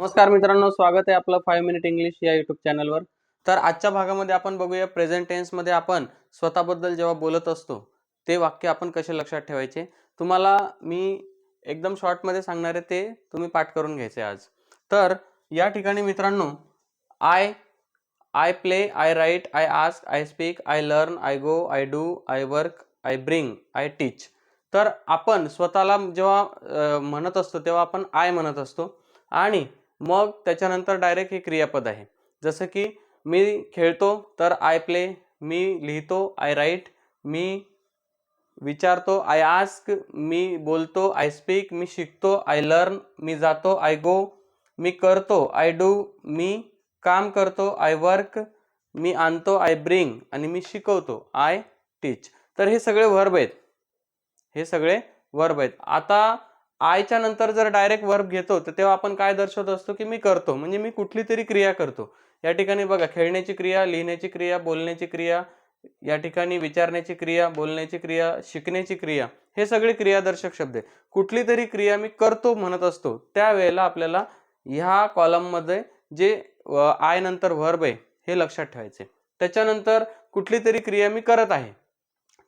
नमस्कार मित्रांनो स्वागत आहे आपलं फाईव्ह मिनिट इंग्लिश या युट्यूब चॅनलवर तर आजच्या भागामध्ये आपण बघूया प्रेझेंट टेन्समध्ये आपण स्वतःबद्दल जेव्हा बोलत असतो ते वाक्य आपण कसे लक्षात ठेवायचे? तुम्हाला मी एकदम शॉर्टमध्ये सांगणार आहे ते तुम्ही पाठ करून घ्यायचे आज. तर या ठिकाणी मित्रांनो I I play I write I ask I speak I learn I go I do I work I bring I teach तर आपण स्वतःला जेव्हा म्हणत असतो तेव्हा आपण आय म्हणत असतो. आणि मग त्याच्यानंतर डायरेक्ट हे क्रियापद आहे. जसं की मी खेळतो तर आय प्ले मी लिहितो आय राईट मी विचारतो आय आस्क मी बोलतो आय स्पीक मी शिकतो आय लर्न मी जातो आय गो मी करतो आय डू मी काम करतो आय वर्क मी आणतो आय ब्रिंग आणि मी शिकवतो आय टीच तर हे सगळे वर्ब आहेत. हे सगळे वर्ब आहेत. आता आयच्या नंतर जर डायरेक्ट वर्ब घेतो तर तेव्हा आपण काय दर्शवत असतो की मी करतो. म्हणजे मी कुठली तरी क्रिया करतो. या ठिकाणी बघा खेळण्याची क्रिया लिहिण्याची क्रिया बोलण्याची क्रिया या ठिकाणी विचारण्याची क्रिया बोलण्याची क्रिया शिकण्याची क्रिया हे सगळे क्रियादर्शक शब्द आहे कुठली तरी क्रिया मी करतो म्हणत असतो त्यावेळेला आपल्याला ह्या कॉलममध्ये जे आय नंतर व्हर्ब आहे हे लक्षात ठेवायचे. त्याच्यानंतर कुठली तरी क्रिया मी करत आहे.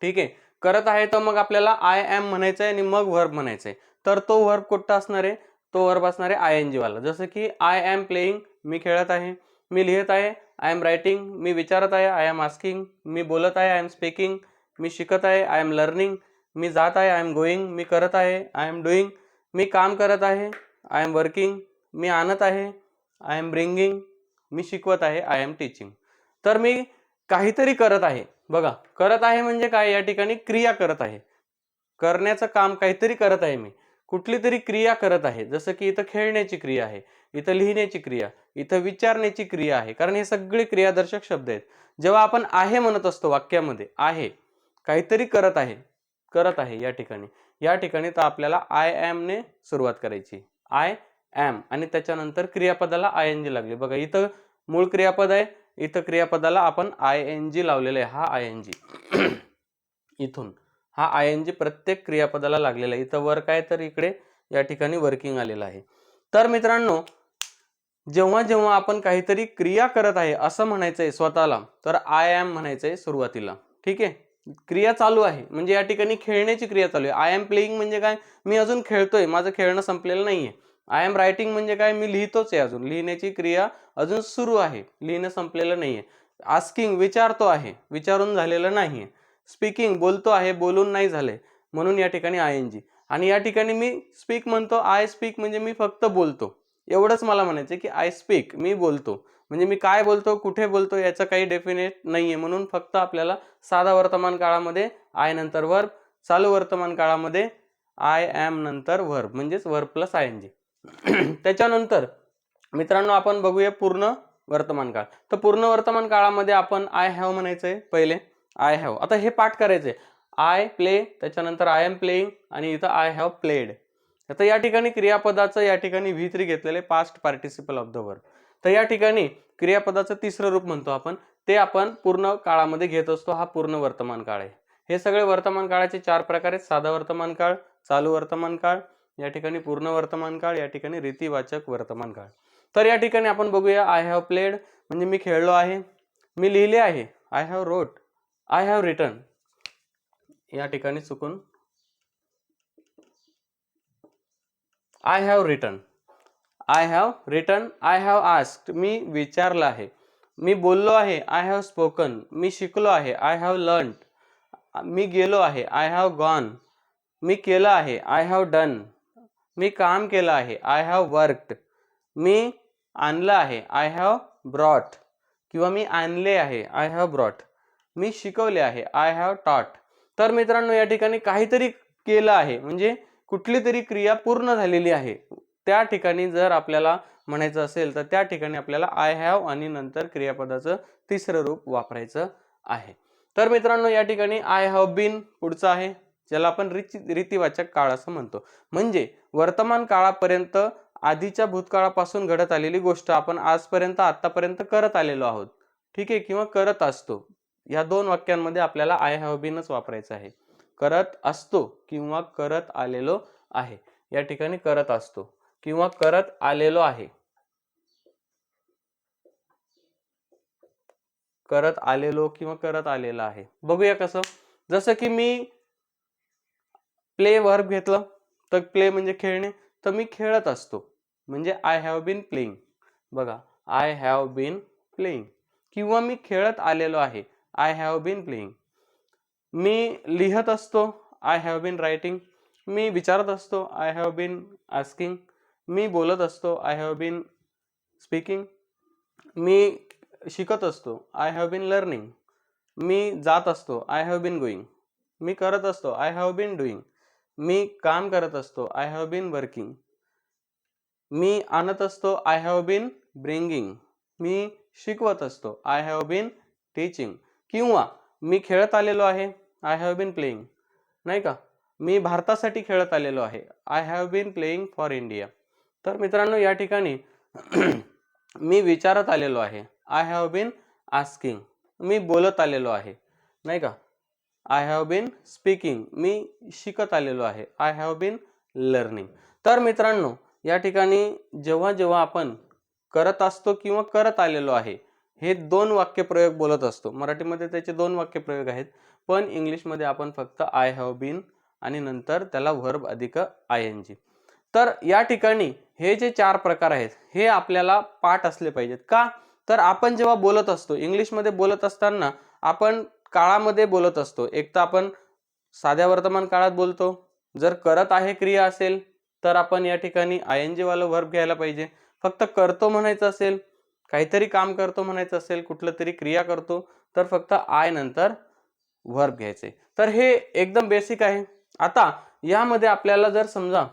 ठीक आहे? करत आहे तर मग आपल्याला आय एम म्हणायचं आहे आणि मग व्हर्ब म्हणायचं आहे तर तो वर्ब कुठं असणार आहे तो वर्ब असणार आहे आय एन जीवाला जसं की आय एम प्लेईंग मी खेळत आहे मी लिहित आहे आय एम रायटिंग मी विचारत आहे आय एम आस्किंग मी बोलत आहे आय एम स्पीकिंग मी शिकत आहे आय एम लर्निंग मी जात आहे आय एम गोईंग मी करत आहे आय एम डुईंग मी काम करत आहे आय एम वर्किंग मी आणत आहे आय एम ब्रिंगिंग मी शिकवत आहे आय एम टीचिंग तर मी काहीतरी करत आहे बघा करत आहे म्हणजे काय या ठिकाणी क्रिया करत आहे करण्याचं काम काहीतरी करत आहे मी कुठली तरी क्रिया करत आहे. जसं की इथं खेळण्याची क्रिया आहे इथं लिहिण्याची क्रिया इथं विचारण्याची क्रिया आहे. कारण हे सगळे क्रियादर्शक शब्द आहेत. जेव्हा आपण आहे म्हणत असतो वाक्यामध्ये आहे काहीतरी करत आहे करत आहे या ठिकाणी या ठिकाणी तर आपल्याला आय एमने सुरुवात करायची. आय एम आणि त्याच्यानंतर क्रियापदाला आय एन जी लागली. बघा इथं मूळ क्रियापद आहे इथं क्रियापदाला आपण आय एन जी लावलेलं आहे. हा आय एन जी इथून. हा आय एन जी प्रत्येक क्रियापदाला लागलेला आहे. इथं वर्क आहे तर इकडे या ठिकाणी वर्किंग आलेलं आहे. तर मित्रांनो जेव्हा जेव्हा आपण काहीतरी क्रिया करत आहे असं म्हणायचं आहे स्वतःला तर आय एम म्हणायचं आहे सुरुवातीला. ठीक आहे? क्रिया चालू आहे. म्हणजे या ठिकाणी खेळण्याची क्रिया चालू आहे. आय एम प्लेईंग म्हणजे काय? मी अजून खेळतोय. माझं खेळणं संपलेलं नाहीये. आय एम रायटिंग म्हणजे काय? मी लिहितोच आहे अजून. लिहिण्याची क्रिया अजून सुरू आहे. लिहिणं संपलेलं नाहीये. आस्किंग विचारतो आहे. विचारून झालेलं नाही आहे स्पीकिंग बोलतो आहे बोलून नाही झाले. म्हणून या ठिकाणी आय एन जी आणि या ठिकाणी मी स्पीक म्हणतो आय स्पीक म्हणजे मी फक्त बोलतो. एवढंच मला म्हणायचं की आय स्पीक मी बोलतो. म्हणजे मी काय बोलतो कुठे बोलतो याचं काही डेफिनेट नाहीये. म्हणून फक्त आपल्याला साधा वर्तमान काळामध्ये आय नंतर वर्ब चालू वर्तमान काळामध्ये आय एम नंतर वर्ब म्हणजेच verb plus I N G त्याच्यानंतर मित्रांनो आपण बघूया पूर्ण वर्तमान काळ. तर पूर्ण वर्तमान काळामध्ये आपण आय हॅव म्हणायचंय पहिले. आय हॅव आता हे पाठ करायचे आय प्ले त्याच्यानंतर आय एम प्लेईंग आणि इथं आय हॅव प्लेड आता या ठिकाणी क्रियापदाचं या ठिकाणी व्ही थ्री घेतलेले past participle of the verb तर या ठिकाणी क्रियापदाचं तिसरं रूप म्हणतो आपण. ते आपण पूर्ण काळामध्ये घेत असतो. हा पूर्ण वर्तमान काळ आहे. हे सगळे वर्तमान काळाचे चार प्रकार आहेत. साधा वर्तमान काळ चालू वर्तमान काळ या ठिकाणी पूर्ण वर्तमान काळ या ठिकाणी रीतीवाचक वर्तमान काळ. तर या ठिकाणी आपण बघूया आय हॅव प्लेड म्हणजे मी खेळलो आहे. मी लिहिले आहे. I have wrote I have written या ठिकाणी चुकून I have written I have written I have asked मी विचारलं आहे मी बोललो आहे आय हॅव स्पोकन मी शिकलो आहे आय हॅव लर्न मी गेलो आहे आय हॅव गॉन मी केलं आहे आय हॅव डन मी काम केलं आहे आय हॅव वर्कड मी आणलं आहे आय हॅव ब्रॉट किंवा मी आणले आहे आय हॅव ब्रॉट मी शिकवले आहे. आय हॅव टॉट तर मित्रांनो या ठिकाणी काहीतरी केलं आहे. म्हणजे कुठली तरी क्रिया पूर्ण झालेली आहे. त्या ठिकाणी जर आपल्याला म्हणायचं असेल तर त्या ठिकाणी आपल्याला आय हॅव आणि नंतर क्रियापदाचं तिसरं रूप वापरायचं आहे. तर मित्रांनो या ठिकाणी आय हॅव बीन पुढचं आहे ज्याला आपण रीती रीतीवाचक काळ असं म्हणतो. म्हणजे वर्तमान काळापर्यंत आधीच्या भूतकाळापासून घडत आलेली गोष्ट आपण आजपर्यंत आतापर्यंत करत आलेलो आहोत. ठीक आहे? किंवा करत असतो. या दोन वाक्यांमध्ये आपल्याला आय हॅव बीनच वापरायचं आहे. करत असतो किंवा करत आलेलो आहे. या ठिकाणी करत असतो किंवा करत आलेलो आहे. करत आलेलो किंवा करत आलेला आहे. बघूया कसं. जसं की मी प्ले वर्ब घेतलं तर प्ले म्हणजे खेळणे तर मी खेळत असतो. म्हणजे आय हॅव बीन प्लेईंग बघा आय हॅव बीन प्लेईंग किंवा मी खेळत आलेलो आहे. आय हॅव बीन प्लेईंग मी लिहत असतो आय हॅव बीन रायटिंग मी विचारत असतो आय हॅव बीन आस्किंग मी बोलत असतो आय हॅव बीन स्पीकिंग मी शिकत असतो आय हॅव बीन लर्निंग मी जात असतो आय हॅव बीन गोईंग मी करत असतो आय हॅव बीन डुईंग मी काम करत असतो आय हॅव बीन वर्किंग मी आणत असतो आय हॅव बीन ब्रिंगिंग मी शिकवत असतो आय हॅव बीन टीचिंग किंवा मी खेळत आलेलो आहे आय हॅव बीन प्लेईंग नाही का? मी भारतासाठी खेळत आलेलो आहे I have been playing for India तर मित्रांनो या ठिकाणी मी विचारत आलेलो आहे आय हॅव बीन आस्किंग मी बोलत आलेलो आहे नाही का? आय हॅव बीन स्पीकिंग मी शिकत आलेलो आहे आय हॅव बीन लर्निंग तर मित्रांनो या ठिकाणी जेव्हा जेव्हा आपण करत असतो किंवा करत आलेलो आहे हे दोन वाक्यप्रयोग बोलत असतो. मराठीमध्ये त्याचे दोन वाक्यप्रयोग आहेत. पण इंग्लिशमध्ये आपण फक्त आय हॅव बीन आणि नंतर त्याला व्हर्ब अधिक आय एन जी तर या ठिकाणी हे जे चार प्रकार आहेत हे आपल्याला पाठ असले पाहिजेत. का? तर आपण जेव्हा बोलत असतो इंग्लिशमध्ये बोलत असताना आपण काळामध्ये बोलत असतो. एक तर आपण साध्या वर्तमान काळात बोलतो. जर करत आहे क्रिया असेल तर आपण या ठिकाणी आय एन जीवालं व्हर्ब घ्यायला पाहिजे. फक्त करतो म्हणायचं असेल काहीतरी काम करतो म्हणायचं असेल कुठलं तरी क्रिया करतो तर फक्त आय नंतर व्हर्ब घ्यायचे. तर हे एकदम बेसिक आहे. आता यामध्ये आपल्याला जर समजा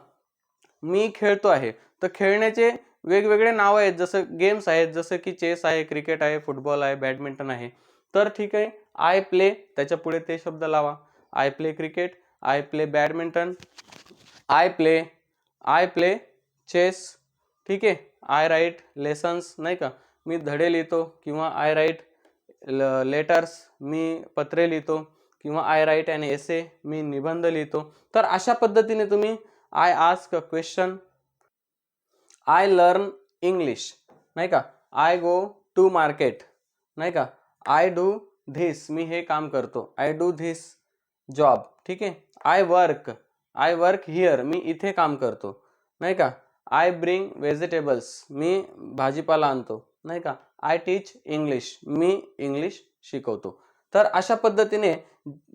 मी खेळतो आहे तर खेळण्याचे वेगवेगळे नावं आहेत जसं गेम्स आहेत जसं की चेस आहे क्रिकेट आहे फुटबॉल आहे बॅडमिंटन आहे. तर ठीक आहे आय प्ले त्याच्या पुढे ते शब्द लावा. I play cricket I play badminton I play I play chess ठीक आहे आय राईट लेसन्स नाही का? मी धडे लिहितो किंवा आय राईट ल लेटर्स मी पत्रे लिहितो किंवा आय राईट अँड एसे मी निबंध लिहितो. तर अशा पद्धतीने तुम्ही I ask a question I learn English नाही का? आय गो टू मार्केट नाही का? आय डू धिस मी हे काम करतो. आय डू धिस जॉब ठीक आहे? I work I work here मी इथे काम करतो नाही का? आय ब्रिंग व्हेजिटेबल्स मी भाजीपाला आणतो. नाही का? आय टीच इंग्लिश मी इंग्लिश शिकवतो. तर अशा पद्धतीने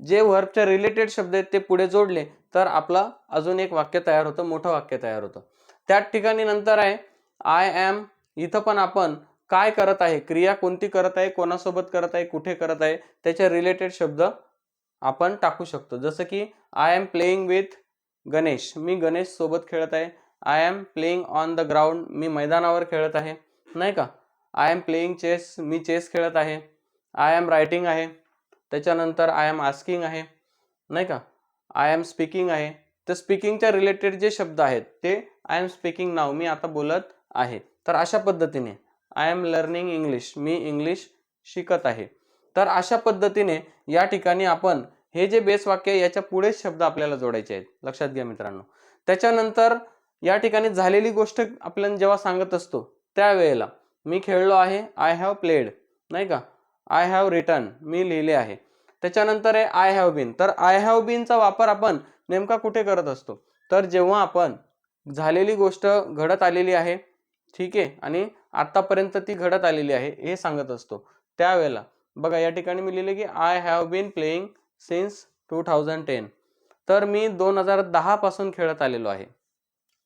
जे वर्बच्या रिलेटेड शब्द आहेत ते पुढे जोडले तर आपला अजून एक वाक्य तयार होतं मोठं वाक्य तयार होतं. त्याच ठिकाणी नंतर आहे आय ॲम इथं पण आपण काय करत आहे क्रिया कोणती करत आहे कोणासोबत करत आहे कुठे करत आहे त्याच्या रिलेटेड शब्द आपण टाकू शकतो. जसं की I am playing with Ganesh. मी गणेश सोबत खेळत आहे. I am playing on the ground मी मैदानावर खेळत आहे. नाही का? आय एम प्लेईंग चेस मी चेस खेळत आहे. आय एम रायटिंग आहे. त्याच्यानंतर आय एम आस्किंग आहे. नाही का? आय एम स्पीकिंग आहे. तर स्पीकिंगच्या रिलेटेड जे शब्द आहेत ते आय एम स्पीकिंग नाव मी आता बोलत आहे. तर अशा पद्धतीने आय एम लर्निंग इंग्लिश मी इंग्लिश शिकत आहे. तर अशा पद्धतीने या ठिकाणी आपण हे जे बेस वाक्य आहे, याच्या पुढेच शब्द आपल्याला जोडायचे आहेत. लक्षात घ्या मित्रांनो. त्याच्यानंतर या ठिकाणी झालेली गोष्ट आपल्याला जेव्हा सांगत असतो त्यावेळेला मी खेळलो आहे आय हॅव प्लेड नाही का? आय हॅव रिटर्न मी लिहिले आहे. त्याच्यानंतर आहे आय हॅव बीन तर आय हॅव बीनचा वापर आपण नेमका कुठे करत असतो? तर जेव्हा आपण झालेली गोष्ट घडत आलेली आहे ठीक आहे आणि आत्तापर्यंत ती घडत आलेली आहे हे सांगत असतो. त्यावेळेला बघा या ठिकाणी मी लिहिले की I have been playing since two thousand ten तर मी दोन हजार दहापासून खेळत आलेलो आहे.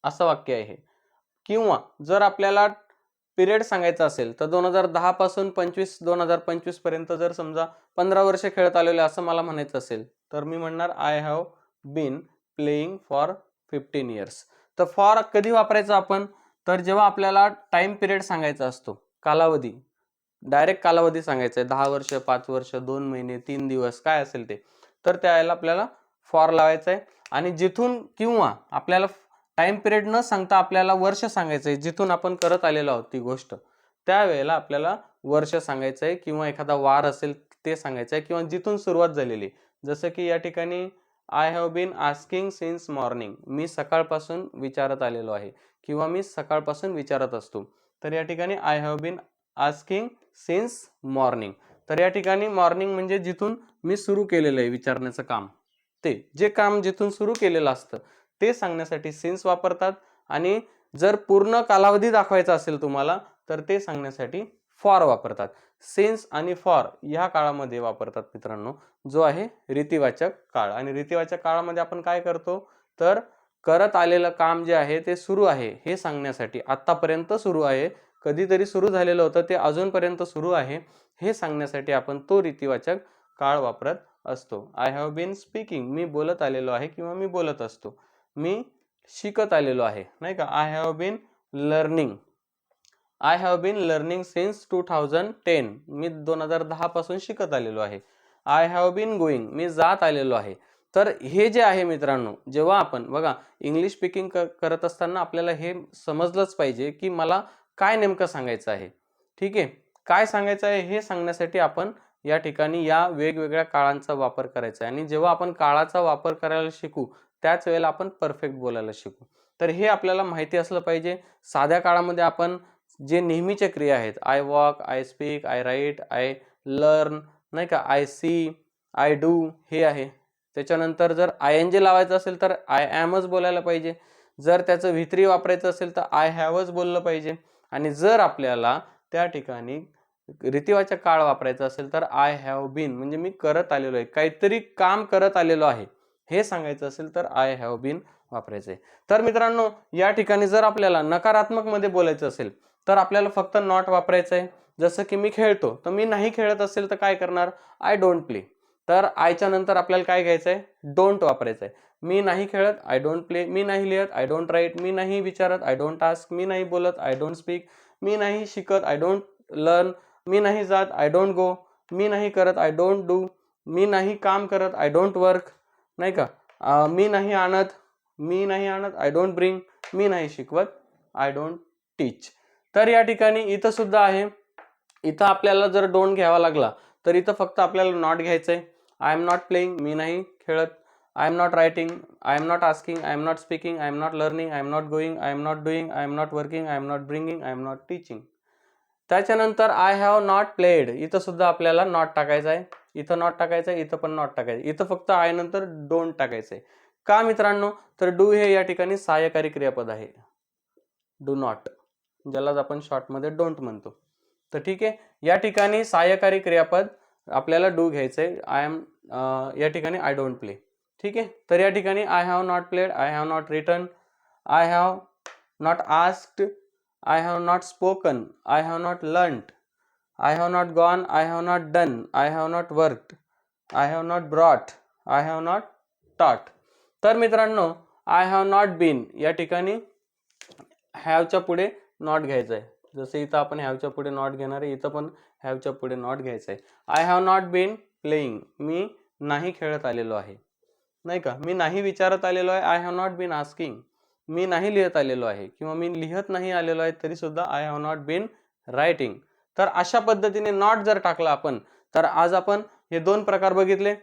असं वाक्य आहे किंवा जर आपल्याला पिरियड सांगायचा असेल तर दोन हजार दहापासून पंचवीस दोन हजार पंचवीसपर्यंत जर समजा पंधरा वर्ष खेळत आलेले असं मला म्हणायचं असेल तर मी म्हणणार I have been playing for fifteen years तर फॉर कधी वापरायचं आपण? तर जेव्हा आपल्याला टाईम पिरियड सांगायचा असतो कालावधी. डायरेक्ट कालावधी सांगायचा आहे दहा वर्ष पाच वर्ष दोन महिने तीन दिवस काय असेल ते. तर त्यावेळेला आपल्याला फॉर लावायचं आहे. आणि जिथून किंवा आपल्याला टाइम पिरियड न सांगता आपल्याला वर्ष सांगायचं आहे जिथून आपण करत आलेलो आहोत ती गोष्ट. त्यावेळेला आपल्याला वर्ष सांगायचं आहे किंवा एखादा वार असेल ते सांगायचं आहे किंवा जिथून सुरुवात झालेली. जसं की या ठिकाणी I have been asking since morning मी सकाळपासून विचारत आलेलो आहे किंवा मी सकाळपासून विचारत असतो. तर या ठिकाणी I have been asking since morning तर या ठिकाणी मॉर्निंग म्हणजे जिथून मी सुरू केलेलं आहे विचारण्याचं काम. ते जे काम जिथून सुरू केलेलं असतं ते सांगण्यासाठी सिन्स वापरतात. आणि जर पूर्ण कालावधी दाखवायचा असेल तुम्हाला तर ते सांगण्यासाठी फॉर वापरतात. सिन्स आणि फॉर ह्या काळामध्ये वापरतात मित्रांनो जो आहे रीतिवाचक काळ. आणि रीतिवाचक काळामध्ये आपण काय करतो? तर करत आलेलं काम जे आहे ते सुरू आहे हे सांगण्यासाठी. आत्तापर्यंत सुरू आहे. कधीतरी सुरू झालेलं होतं ते अजूनपर्यंत सुरू आहे. हे सांगण्यासाठी आपण तो रीतिवाचक काळ वापरत असतो. आय हॅव बीन स्पीकिंग मी बोलत आलेलो आहे किंवा मी बोलत असतो. मी शिकत आलेलो आहे नाही का? I have been learning I have been learning since two thousand ten मी दोन हजार दहापासून शिकत आलेलो आहे. आय हॅव बीन गोईंग मी जात आलेलो आहे. तर हे जे आहे मित्रांनो जेव्हा आपण बघा इंग्लिश स्पीकिंग करत असताना आपल्याला हे समजलंच पाहिजे की मला काय नेमकं सांगायचं आहे. ठीक आहे? काय सांगायचं आहे हे सांगण्यासाठी आपण या ठिकाणी या वेगवेगळ्या काळांचा वापर करायचा आहे. आणि जेव्हा आपण काळाचा वापर करायला शिकू त्याच वेळेला आपण परफेक्ट बोलायला शिकू. तर हे आपल्याला माहिती असलं पाहिजे. साध्या काळामध्ये आपण जे नेहमीच्या क्रिया आहेत I walk I speak I write I learn नाही का? आय सी आय डू हे आहे. त्याच्यानंतर जर आय एन जे लावायचं असेल तर आय ॲमच बोलायला पाहिजे. जर त्याचं व्हित्री वापरायचं असेल तर आय हॅवच बोललं पाहिजे. आणि जर आपल्याला त्या ठिकाणी रितिवाचा काळ वापरायचा असेल तर आय हॅव बीन म्हणजे मी करत आलेलो आहे. काहीतरी काम करत आलेलो आहे. हे सांगायचं असेल तर आय हॅव बीन वापरायचं. आहे तर मित्रांनो या ठिकाणी जर आपल्याला नकारात्मकमध्ये बोलायचं असेल तर आपल्याला फक्त नॉट वापरायचं आहे जसं की मी खेळतो तर मी नाही खेळत असेल तर काय करणार? आय डोंट प्ले तर आयच्या नंतर आपल्याला काय घ्यायचं आहे डोंट वापरायचं आहे मी नाही खेळत आय डोंट प्ले मी नाही लिहत आय डोंट राईट मी नाही विचारत आय डोंट टास्क मी नाही बोलत आय डोंट स्पीक मी नाही शिकत आय डोंट लर्न मी नाही जात आय डोंट गो मी नाही करत आय डोंट डू मी नाही काम करत आय डोंट वर्क नाही का मी नाही आणत मी नाही आणत आय डोंट ब्रिंग मी नाही शिकवत आय डोंट टीच तर या ठिकाणी इथं सुद्धा आहे इथं आपल्याला जर डोंट घ्यावा लागला तर इथं फक्त आपल्याला नॉट घ्यायचं आहे आय एम नॉट प्लेईंग मी नाही खेळत I am not writing I am not asking I am not speaking I am not learning I am not going I am not doing I am not working I am not bringing I am not teaching त्याच्यानंतर I have not played इथं सुद्धा आपल्याला not टाकायचं आहे इथं not टाकायचं आहे इथं पण नॉट टाकायचं. इथं फक्त आय नंतर डोंट टाकायचं आहे का मित्रांनो? तर डू हे या ठिकाणी सहाय्यकारी क्रियापद आहे. डू नॉट ज्यालाच आपण शॉर्टमध्ये डोंट म्हणतो. तर ठीक आहे. या ठिकाणी सहाय्यकारी क्रियापद आपल्याला डू घ्यायचं आहे आय एम या ठिकाणी आय डोंट प्ले ठीक आहे? तर या ठिकाणी I have not played I have not written I have not asked I have not spoken I have not learned I have not gone I have not done I have not worked I have not brought I have not taught तर मित्रांनो I have not bin या ठिकाणी हॅवच्या पुढे not घ्यायचं आहे जसं इथं आपण हॅवच्या पुढे नॉट घेणार आहे इथं पण हॅवच्या पुढे नॉट घ्यायचं आहे I have not been playing मी नाही खेळत आलेलो आहे. नाही का? मी नाही विचारत आलेलो आहे I have not been asking मी नाही लिहित आलेलो आहे. किंवा मी लिहत नाही आलेलो आहे तरीसुद्धा I have not been writing तर अशा पद्धतीने नॉट जर टाकला आपण तर आज आपण हे दोन प्रकार बघितले.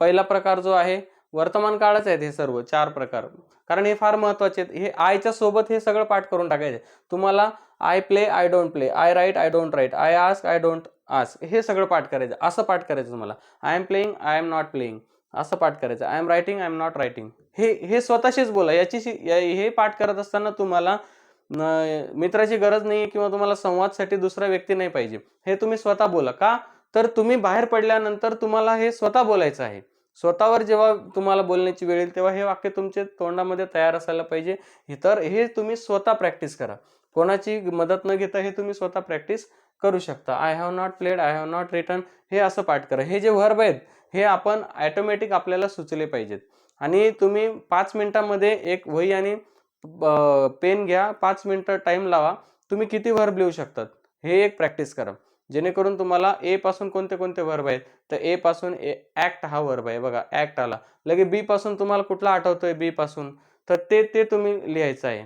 पहिला प्रकार जो आहे वर्तमान काळच आहेत हे सर्व चार प्रकार. कारण हे फार महत्त्वाचे आहेत. हे आयच्या सोबत हे सगळं पाठ करून टाकायचे. तुम्हाला I play I don't play I write I don't write I ask I don't ask हे सगळं पाठ करायचं. असं पाठ करायचं तुम्हाला. I am playing I am not playing असं पाठ करायचं. I am writing I am not writing हे हे स्वतःशीच बोला. याची हे पाठ करत असताना तुम्हाला न- मित्राची गरज नाही किंवा तुम्हाला संवादसाठी दुसरा व्यक्ती नाही पाहिजे. हे तुम्ही स्वतः बोला. का? तर तुम्ही बाहेर पडल्यानंतर तुम्हाला हे स्वतः बोलायचं आहे. स्वतःवर जेव्हा तुम्हाला बोलण्याची वेळ येईल तेव्हा हे वाक्य तुमचे तोंडामध्ये तयार असायला पाहिजे. तर हे तुम्ही स्वतः प्रॅक्टिस करा. कोणाची मदत न घेता हे तुम्ही स्वतः प्रॅक्टिस करू शकता. I have not played I have not written हे असं पाठ करा. हे जे व्हर्ब आहेत हे आपण ॲटोमॅटिक आपल्याला सुचले पाहिजेत. आणि तुम्ही पाच मिनिटांमध्ये एक वही आणि पेन घ्या पाच मिनटं टाईम लावा. तुम्ही किती व्हर्ब लिहू शकतात? हे एक प्रॅक्टिस करा. जेणेकरून तुम्हाला ए पासून कोणते कोणते वर्ब आहेत? तर ए पासून ए ॲक्ट हा वर्ब आहे. बघा ॲक्ट आला. लगे बी पासून तुम्हाला कुठला आठवतोय? बी पासून. तर ते ते तुम्ही लिहायचं आहे.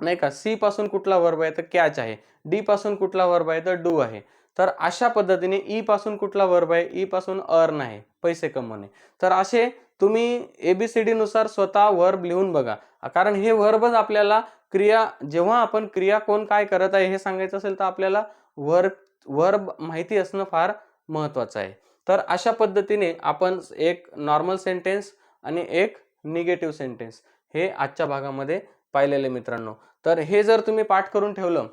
नाही का? सी पासून कुठला वर्ब आहे? तर कॅच आहे. डी पासून कुठला वर्ब आहे? तर डू आहे. तर अशा पद्धतीने ई पासून कुठला वर्ब आहे? ई पासून अर्न आहे. पैसे कमवणे. तर असे तुम्ही ए बी सी नुसार स्वतः वर्ब लिहून बघा. कारण हे वर्बच आपल्याला क्रिया जेव्हा आपण क्रिया कोण काय करत आहे हे सांगायचं असेल तर आपल्याला वर्ब वर्ब माहिती असणं फार महत्त्वाचं आहे. तर अशा पद्धतीने आपण एक नॉर्मल सेंटेन्स आणि एक निगेटिव्ह सेंटेन्स हे आजच्या भागामध्ये पाहिलेले मित्रांनो. तर हे जर तुम्ही पाठ करून ठेवलं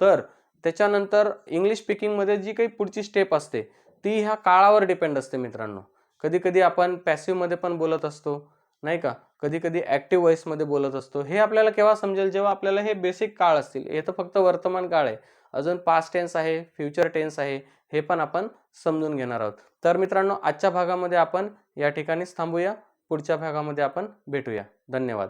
तर त्याच्यानंतर इंग्लिश स्पीकिंगमध्ये जी काही पुढची स्टेप असते ती ह्या काळावर डिपेंड असते मित्रांनो. कधी कधी आपण पॅसिव्हमध्ये पण बोलत असतो नाही का? कधी कधी ॲक्टिव्ह व्हॉइसमध्ये बोलत असतो. हे आपल्याला केव्हा समजेल? जेव्हा आपल्याला हे बेसिक काळ असतील. हे तर फक्त वर्तमान काळ आहे. अजून पास्ट टेन्स आहे फ्युचर टेन्स आहे हे पण आपण समजून घेणार आहोत. तर मित्रांनो आजच्या भागामध्ये आपण या ठिकाणीच थांबूया. पुढच्या भागामध्ये आपण भेटूया. धन्यवाद.